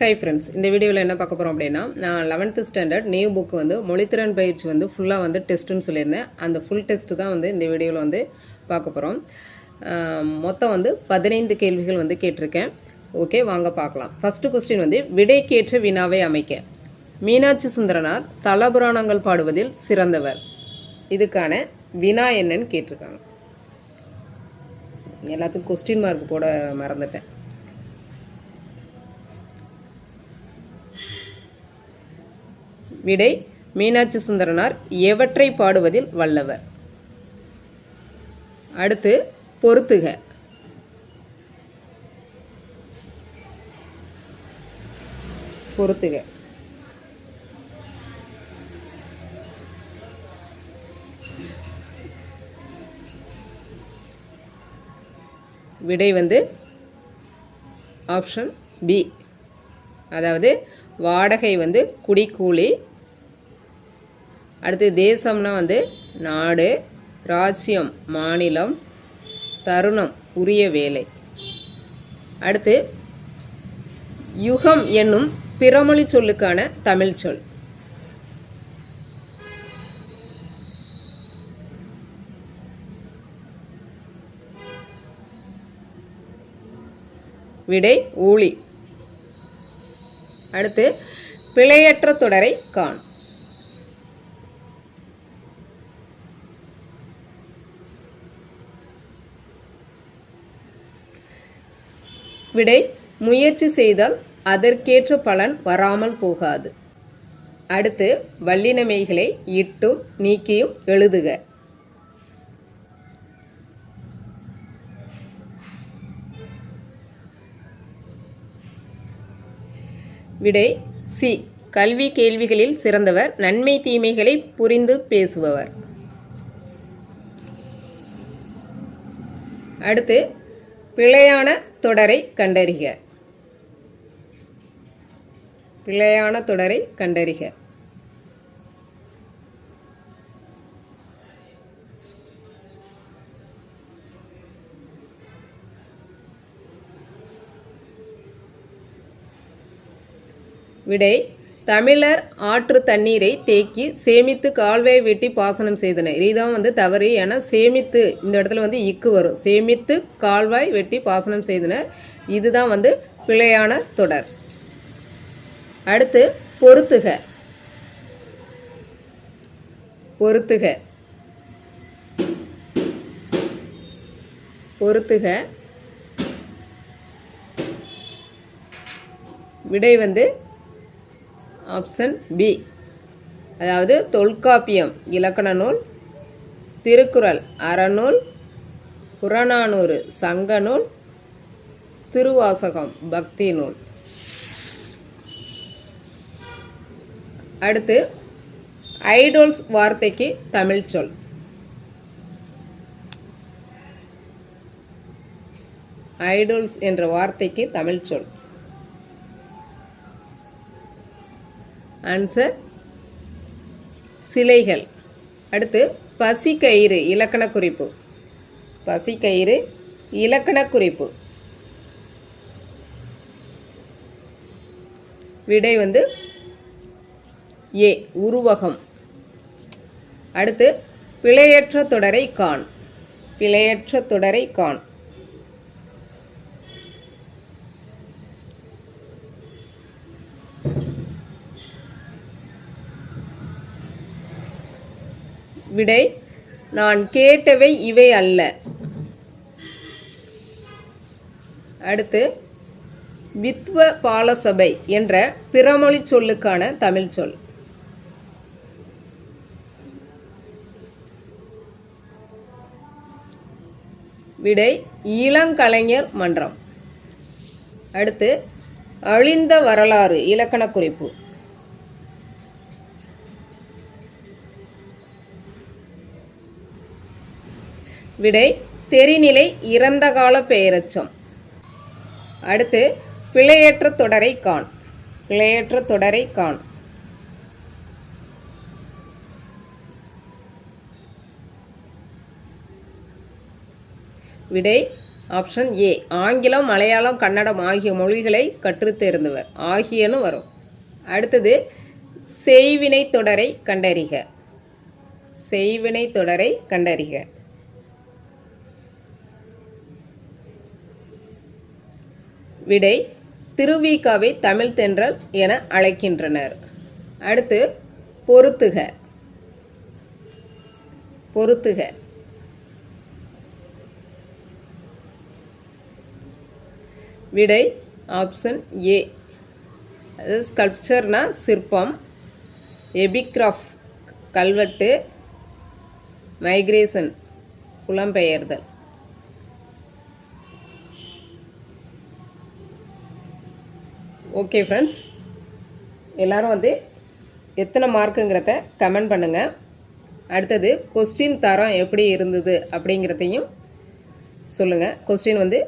Hi friends இந்த வீடியோவில் என்ன பார்க்க போகிறோம் அப்படின்னா நான் லெவன்த்து ஸ்டாண்டர்ட் நியூ புக் வந்து மொழித்திறன் பயிற்சி வந்து ஃபுல்லாக வந்து டெஸ்ட்டுன்னு சொல்லியிருந்தேன். அந்த ஃபுல் டெஸ்ட்டு தான் வந்து இந்த வீடியோவில் வந்து பார்க்க போகிறோம் மொத்தம் வந்து பதினைந்து கேள்விகள் வந்து கேட்டிருக்கேன். ஓகே வாங்க பார்க்கலாம். ஃபஸ்ட்டு கொஸ்டின் வந்து விடைக்கேற்ற வினாவை அமைக்க. மீனாட்சி சுந்தரனார் தலபுராணங்கள் பாடுவதில் சிறந்தவர். இதுக்கான வினா என்னன்னு கேட்டிருக்காங்க. எல்லாத்துக்கும் கொஸ்டின் மார்க் போட மறந்துட்டேன். விடை மீனாட்சி சுந்தரனார். எவற்றை பாடுவதில் வல்லவர்? அடுத்து பொறுத்துக. பொறுத்துக. விடை வந்து ஆப்ஷன் பி. அதாவது வாடகை வந்து குடிக்கூலி அடுத்து தேசம்னா வந்து நாடு ராஜ்யம் மாநிலம் தருணம் உரிய வேலை. அடுத்து யுகம் என்னும் பிறமொழி சொல்லுக்கான தமிழ் சொல். விடை ஊழி. அடுத்து பிழையற்ற தொடரை காணும் விடை முயற்சி செய்தால் அதற்கேற்ற பலன் வராமல் போகாது. அடுத்து வல்லினமைகளை இட்டும் நீக்கியும் எழுதுக. விடை சி. கல்வி கேள்விகளில் சிறந்தவர் நன்மை தீமைகளை புரிந்து பேசுபவர். அடுத்து பிழையான தொடரை கண்டறிக. பிழையான தொடரை கண்டறிக. விடை தமிழர் ஆற்று தண்ணீரை தேக்கி சேமித்து கால்வாய் வெட்டி பாசனம் செய்தனர். இதுதான் வந்து தவறு ஏன்னா சேமித்து இந்த இடத்துல வந்து இக்கு வரும். சேமித்து கால்வாய் வெட்டி பாசனம் செய்தனர். இதுதான் வந்து பிழையான தொடர். அடுத்து பொருத்துக பொருத்துக பொருத்துக விடை வந்து ஆப்ஷன் பி அதாவது தொல்காப்பியம் இலக்கண நூல். திருக்குறள் அறநூல். புறநானூறு சங்க நூல். திருவாசகம் பக்தி நூல். அடுத்து ஐடோல்ஸ் வார்த்தைக்கு தமிழ் சொல். ஐடோல்ஸ் என்ற வார்த்தைக்கு தமிழ் சொல். ஆன்சர் சிலைகள். அடுத்து பசிக்கயிறு இலக்கண குறிப்பு. பசிக்கயிறு இலக்கண குறிப்பு. விடை வந்து ஏ உருவகம். அடுத்து பிழையற்ற தொடரை காண். பிழையற்ற தொடரை காண். விடை நான் கேட்டவை இவை அல்ல. அடுத்து வித்வ பாலசபை என்ற பிறமொழி சொல்லுக்கான தமிழ் சொல். விடை இளங்கலைஞர் மன்றம். அடுத்து அழிந்த வரலாறு இலக்கண குறிப்பு. விடை தெரிநிலை இறந்த கால பெயரச்சம் அடுத்து பிழையற்ற தொடரை காண். பிழையற்ற தொடரை காண். விடை ஆப்ஷன் ஏ. ஆங்கிலம் மலையாளம் கன்னடம் ஆகிய மொழிகளை கற்றுத் தேர்ந்தவர். ஆகியன்னு வரும். அடுத்தது செய்வினை தொடரை கண்டறிக. செய்வினை தொடரை கண்டறிக. விடை திருவிகாவை தமிழ் தென்றல் என அழைக்கின்றனர். அடுத்து பொருத்துக பொருத்துக விடை ஆப்ஷன் ஏ. அது ஸ்கல்ப்சர்னா சிற்பம் எபிக்ராஃப் கல்வெட்டு மைக்ரேஷன் புலம்பெயர்தல். ஓகே ஃப்ரெண்ட்ஸ் எல்லோரும் வந்து எத்தனை மார்க்குங்கிறத கமெண்ட் பண்ணுங்கள் அடுத்தது கொஸ்டின் தரம் எப்படி இருந்தது அப்படிங்கிறதையும் சொல்லுங்கள் கொஸ்டின் வந்து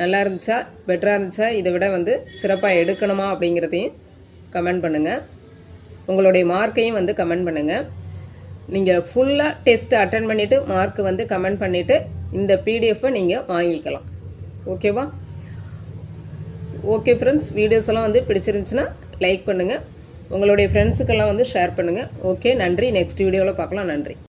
நல்லா இருந்துச்சா? பெட்டராக இருந்துச்சா? இதை விட வந்து சிறப்பாக எடுக்கணுமா அப்படிங்கிறதையும் கமெண்ட் பண்ணுங்கள் உங்களுடைய மார்க்கையும் வந்து கமெண்ட் பண்ணுங்கள் நீங்கள் ஃபுல்லாக டெஸ்ட் அட்டன் பண்ணிவிட்டு மார்க் வந்து கமெண்ட் பண்ணிவிட்டு இந்த பிடிஎஃப்பை நீங்கள் வாங்கிக்கலாம். ஓகேவா ஓகே ஃப்ரெண்ட்ஸ் வீடியோஸ் எல்லாம் வந்து பிடிச்சிருந்துச்சுன்னா லைக் பண்ணுங்கள் உங்களுடைய ஃப்ரெண்ட்ஸுக்கெல்லாம் வந்து ஷேர் பண்ணுங்கள் ஓகே நன்றி. நெக்ஸ்ட் வீடியோவில் பார்க்கலாம். நன்றி.